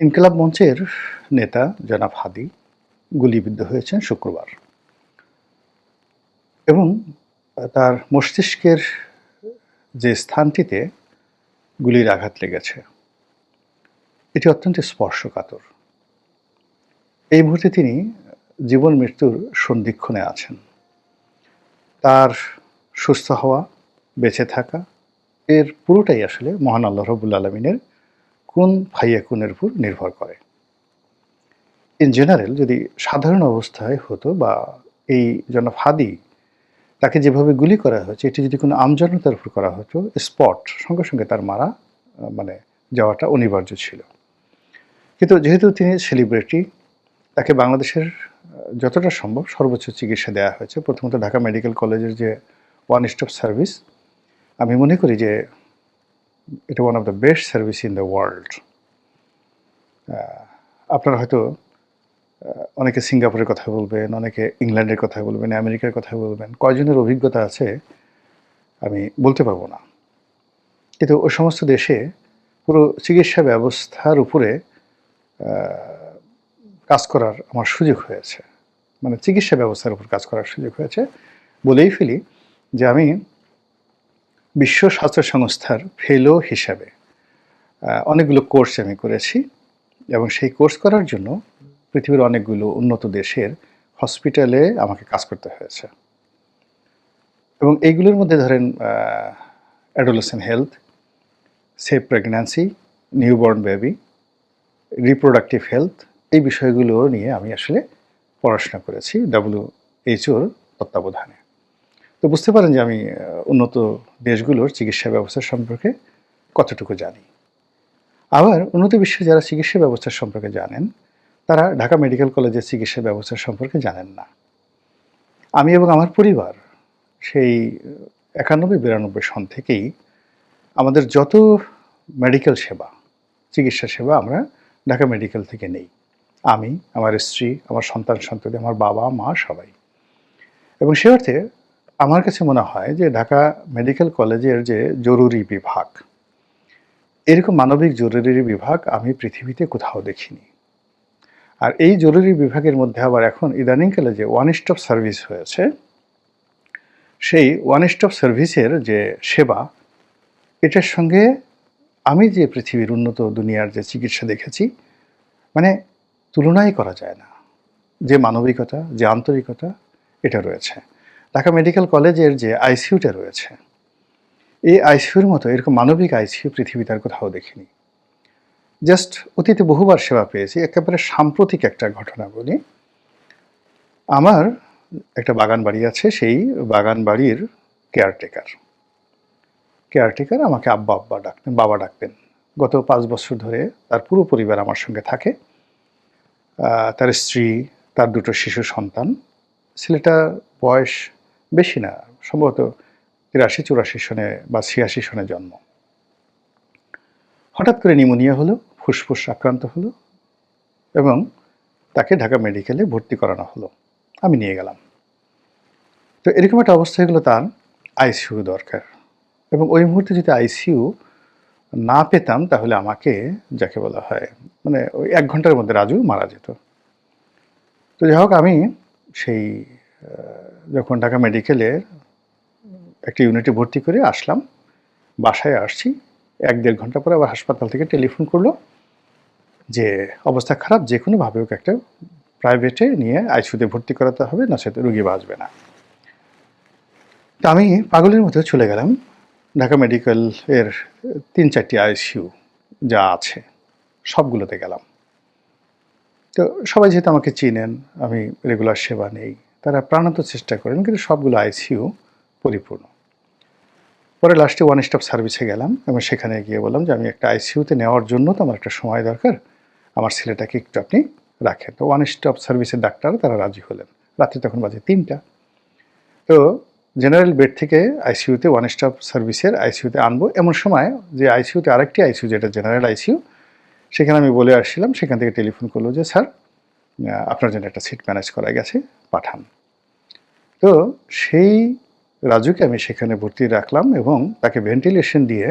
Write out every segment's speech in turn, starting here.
ইনকিলাব মঞ্চের নেতা জনাব হাদি গুলিবিদ্ধ হয়েছেন শুক্রবার। এবং তার মস্তিষ্কের যে স্থানটিতে গুলির আঘাত লেগেছে, এটি অত্যন্ত স্পর্শকাতর। এই মুহূর্তে তিনি জীবন মৃত্যুর সন্ধিক্ষণে আছেন। তার সুস্থ হওয়া, বেঁচে থাকা, এর পুরোটাই আসলে মহান আল্লাহ রবুল আলমিনের কোন ফাইয়া কুনের উপর নির্ভর করে। ইন জেনারেল যদি সাধারণ অবস্থায় হতো বা এই জনাব হাদি তাকে যেভাবে গুলি করা হয়েছে, এটি যদি কোনো আমজনতার উপর করা হতো, স্পট, সঙ্গে সঙ্গে তার মারা মানে যাওয়াটা অনিবার্য ছিল। কিন্তু যেহেতু তিনি সেলিব্রিটি, তাকে বাংলাদেশের যতটা সম্ভব সর্বোচ্চ চিকিৎসা দেওয়া হয়েছে। প্রথমত ঢাকা মেডিকেল কলেজের যে ওয়ান স্টপ সার্ভিস, আমি মনে করি যে এটা one of the best service in the world আপনারা হয়তো অনেকে সিঙ্গাপুরের কথা বলবেন, অনেকে ইংল্যান্ডের কথা বলবেন, আমেরিকার কথা বলবেন, কয়জনের অভিজ্ঞতা আছে আমি বলতে পারব না। কিন্তু ওই সমস্ত দেশে পুরো চিকিৎসা ব্যবস্থার উপরে কাজ করার আমার সুযোগ হয়েছে। মানে চিকিৎসা ব্যবস্থার উপর কাজ করার সুযোগ হয়েছে বলেই ফেলি যে আমি বিশ্ব স্বাস্থ্য সংস্থার ফেলো হিসাবে অনেকগুলো কোর্স আমি করেছি এবং সেই কোর্স করার জন্য পৃথিবীর অনেকগুলো উন্নত দেশের হসপিটালে আমাকে কাজ করতে হয়েছে। এবং এইগুলোর মধ্যে ধরেন adolescent health, safe pregnancy, newborn baby, reproductive health, এই বিষয়গুলো নিয়ে আমি আসলে পড়াশোনা করেছি ডাব্লিউ এইচওর তত্ত্বাবধানে। তো বুঝতে পারেন যে আমি উন্নত দেশগুলোর চিকিৎসা ব্যবস্থা সম্পর্কে কতটুকু জানি। আবার উন্নত বিশ্বে যারা চিকিৎসা ব্যবস্থা সম্পর্কে জানেন, তারা ঢাকা মেডিকেল কলেজের চিকিৎসা ব্যবস্থা সম্পর্কে জানেন না। আমি এবং আমার পরিবার সেই একানব্বই, বিরানব্বই সন থেকেই আমাদের যত মেডিকেল সেবা, চিকিৎসা সেবা আমরা ঢাকা মেডিকেল থেকে নেই। আমি, আমার স্ত্রী, আমার সন্তান সন্ততি আমার বাবা মা সবাই। এবং সে অর্থে আমার কাছে মনে হয় যে ঢাকা মেডিকেল কলেজের যে জরুরি বিভাগ, এরকম মানবিক জরুরি বিভাগ আমি পৃথিবীতে কোথাও দেখিনি। আর এই জরুরি বিভাগের মধ্যে আবার এখন ইদানিংকালে যে ওয়ান স্টপ সার্ভিস হয়েছে, সেই ওয়ান স্টপ সার্ভিসের যে সেবা, এটার সঙ্গে আমি যে পৃথিবীর উন্নত দুনিয়ার যে চিকিৎসা দেখেছি মানে তুলনাই করা যায় না। যে মানবিকতা, যে আন্তরিকতা, এটা রয়েছে। ঢাকা মেডিকেল কলেজের যে আইসিইউটা রয়েছে, এই আইসিইউর মতো এরকম মানবিক আইসিইউ পৃথিবীতে আর কোথাও দেখিনি। জাস্ট অতীতে বহুবার সেবা পেয়েছি, একেবারে সাম্প্রতিক একটা ঘটনা বলি। আমার একটা বাগান বাড়ি আছে, সেই বাগান বাড়ির কেয়ারটেকার। কেয়ারটেকার আমাকে আব্বা আব্বা ডাকতেন, বাবা ডাকতেন। গত পাঁচ বছর ধরে তার পুরো পরিবার আমার সঙ্গে থাকে। তার স্ত্রী, তার দুটো শিশু সন্তান। ছেলেটার বয়স বেশি না, সম্ভবত তিরাশি চুরাশি সনে বা ছিয়াশি সনে জন্ম। হঠাৎ করে নিউমোনিয়া হলো, ফুসফুস আক্রান্ত হলো এবং তাকে ঢাকা মেডিকেলে ভর্তি করানো হলো। আমি নিয়ে গেলাম। তো এরকম একটা অবস্থা হলো তার আইসিইউ দরকার এবং ওই মুহূর্তে যদি আইসিইউ না পেতাম তাহলে আমাকে, যাকে বলা হয় মানে ওই এক ঘণ্টার মধ্যে রাজু মারা যেত। তো যাই হোক, আমি সেই যখন ঢাকা মেডিকেলের একটা ইউনিটে ভর্তি করে আসলাম, বাসায় আসছি, এক দেড় ঘণ্টা পরে আবার হাসপাতাল থেকে টেলিফোন করল যে, অবস্থা খারাপ, যে কোনোভাবে ওকে একটা প্রাইভেটে নিয়ে আইসিউতে ভর্তি করাতে হবে, না সেটা রুগী বাঁচবে না। তো আমি পাগলের মতো চলে গেলাম। ঢাকা মেডিকেল এর তিন চারটি আইসিইউ যা আছে, সবগুলোতে গেলাম। তো সবাই যেহেতু আমাকে চিনেন, আমি রেগুলার সেবা নেই তারা প্রাণান্ত চেষ্টা করেন, কিন্তু সবগুলো আইসিইউ পরিপূর্ণ। পরে লাস্টে ওয়ান স্টপ সার্ভিসে গেলাম, এবং সেখানে গিয়ে বললাম যে আমি একটা আইসিইউতে নেওয়ার জন্য তো আমার একটা সময় দরকার, আমার ছেলেটাকে একটু আপনি রাখেন। তো ওয়ান স্টপ সার্ভিসের ডাক্তার তারা রাজি হলেন। রাত্রি তখন বাজে তিনটা। তো জেনারেল বেড থেকে আইসিইউতে ওয়ান স্টপ সার্ভিসের আইসিইউতে আনব। এমন সময় যে আইসিইউতে আরেকটি আইসিইউ, যেটা জেনারেল আইসিইউ, সেখানে আমি বলে আসছিলাম, সেখান থেকে টেলিফোন করল যে, স্যার আপনার জন্য একটা সিট ম্যানেজ করা গেছে। পাঠান। তো সেই রাজুকে আমি সেখানে ভর্তি রাখলাম এবং তাকে ভেন্টিলেশন দিয়ে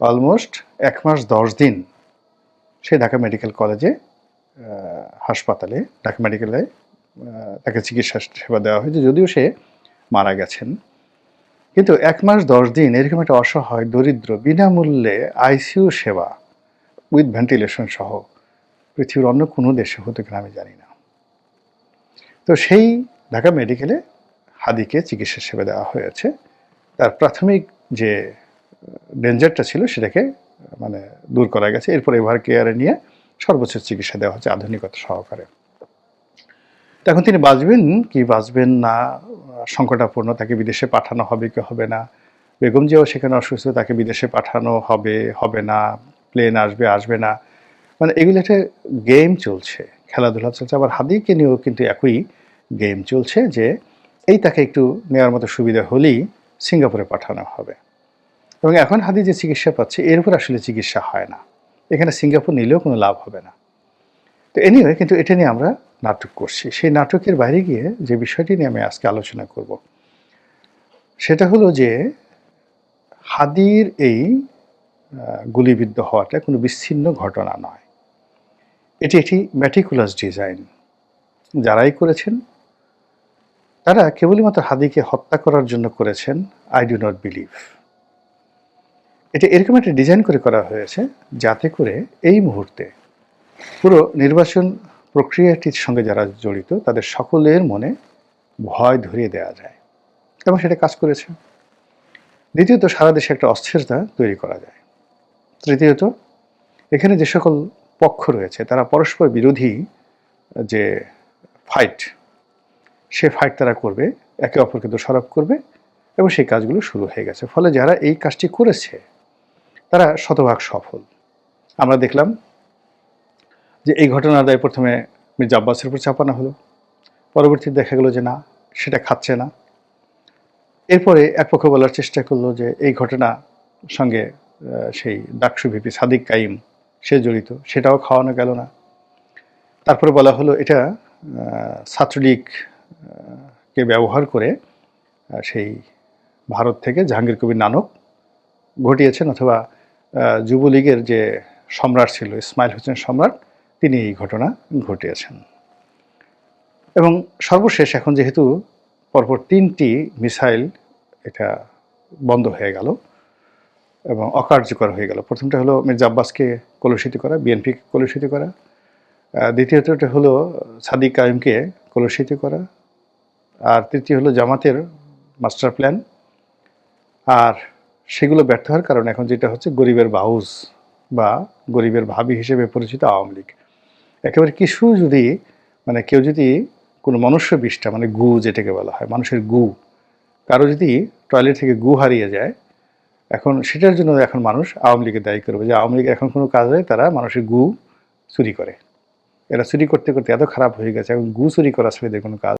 অলমোস্ট এক মাস দশ দিন সে ঢাকা মেডিকেল কলেজে হাসপাতালে, ঢাকা মেডিকেলে তাকে চিকিৎসা সেবা দেওয়া হয়েছে। যদিও সে মারা গেছেন। কিন্তু এক মাস দশ দিন এরকম একটা অসহায়, দরিদ্র, বিনামূল্যে আইসিইউ সেবা উইথ ভেন্টিলেশন সহ পৃথিবীর অন্য কোনো দেশে হতে কিনা আমি জানি না। তো সেই ঢাকা মেডিকেলে হাদিকে চিকিৎসা সেবা দেওয়া হয়েছে। তার প্রাথমিক যে ডেঞ্জারটা ছিল সেটাকে মানে দূর করা গেছে। এরপর এভার কেয়ারে নিয়ে সর্বোচ্চ চিকিৎসা দেওয়া হচ্ছে আধুনিকতা সহকারে। তো এখন তিনি বাঁচবেন কি বাঁচবেন না, সংকটাপূর্ণ, তাকে বিদেশে পাঠানো হবে কি হবে না? বেগম জিয়াও সেখানে অসুস্থ, তাকে বিদেশে পাঠানো হবে হবে না। প্লেন আসবে আসবে না। মানে এগুলো একটা গেম চলছে। খেলাধুলা চলছে, আবার হাদিকে নিয়েও কিন্তু একই গেম চলছে যে এই তাকে একটু নেওয়ার মতো সুবিধা হলেই সিঙ্গাপুরে পাঠানো হবে। এবং এখন হাদি যে চিকিৎসা পাচ্ছে, এর উপর আসলে চিকিৎসা হয় না। এখানে সিঙ্গাপুর নিলেও কোনো লাভ হবে না। তো এনিওয়ে কিন্তু এটা নিয়ে আমরা নাটক করছি। সেই নাটকের বাইরে গিয়ে যে বিষয়টি নিয়ে আমি আজকে আলোচনা করব, সেটা হলো যে হাদির এই গুলিবিদ্ধ হওয়াটা কোনো বিচ্ছিন্ন ঘটনা নয়। এটি একটি ম্যাটিকুলাস ডিজাইন যারাই করেছেন, তারা কেবলমাত্র হাদিকে হত্যা করার জন্য করেছেন আই ডু নট বিলিভ এটা এরকম একটা ডিজাইন করে করা হয়েছে, যাতে করে এই মুহূর্তে পুরো নির্বাচন প্রক্রিয়াটির সঙ্গে যারা জড়িত, তাদের সকলের মনে ভয় ধরিয়ে দেওয়া যায়। এবং সেটা কাজ করেছে। দ্বিতীয়ত, সারা দেশে একটা অস্থিরতা তৈরি করা যায়। তৃতীয়ত, এখানে যে সকল পক্ষ রয়েছে, তারা পরস্পর বিরোধী যে ফাইট সে ফাইট তারা করবে, একে অপরকে দোষারোপ করবে এবং সেই কাজগুলো শুরু হয়ে গেছে। ফলে যারা এই কাজটি করেছে, তারা শতভাগ সফল। আমরা দেখলাম যে এই ঘটনার দায় প্রথমে মির্জা আব্বাসের উপর চাপানো হলো। পরবর্তীতে দেখা গেলো যে না, সেটা খাচ্ছে না। এরপরে এক পক্ষ বলার চেষ্টা করল যে এই ঘটনা সঙ্গে সেই ডাকসু ভিপি সাদিক কাইম সে জড়িত সেটাও খাওয়ানো গেল না। তারপরে বলা হলো এটা আহ, ছাত্রলীগ কে ব্যবহার করে সেই ভারত থেকে জাহাঙ্গীর কবির নানক ঘটিয়েছেন অথবা যুবলীগের যে সম্রাট ছিল ইসমাইল হোসেন সম্রাট তিনি এই ঘটনা ঘটিয়েছেন। এবং সর্বশেষ এখন যেহেতু পরপর তিনটি মিসাইল এটা বন্ধ হয়ে গেল এবং অকার্যকর হয়ে গেল। প্রথমটা হলো মির্জা আব্বাসকে কলুষিত করা, বিএনপিকে কলুষিত করা। দ্বিতীয়টা হলো সাদিক কাইমকে কলুষিত করা। আর তৃতীয় হলো জামাতের মাস্টার প্ল্যান। আর সেগুলো ব্যর্থ হওয়ার কারণে এখন যেটা হচ্ছে গরিবের বাউজ বা গরিবের ভাবি হিসেবে পরিচিত আওয়ামী লীগ। একেবারে কিছু যদি মানে কেউ যদি কোনো মনুষ্য বিষ্ঠা মানে গু যেটাকে বলা হয়, মানুষের গু, কারও যদি টয়লেট থেকে গু হারিয়ে যায় এখন সেটার জন্য এখন মানুষ আওয়ামী লীগের দায়ী করবে। যে আওয়ামী লীগ এখন কোনো কাজ হয় তারা মানুষের গু চুরি করে। এরা চুরি করতে করতে এত খারাপ হয়ে গেছে। এখন গু চুরি করা ছেলেদের কোনো কাজ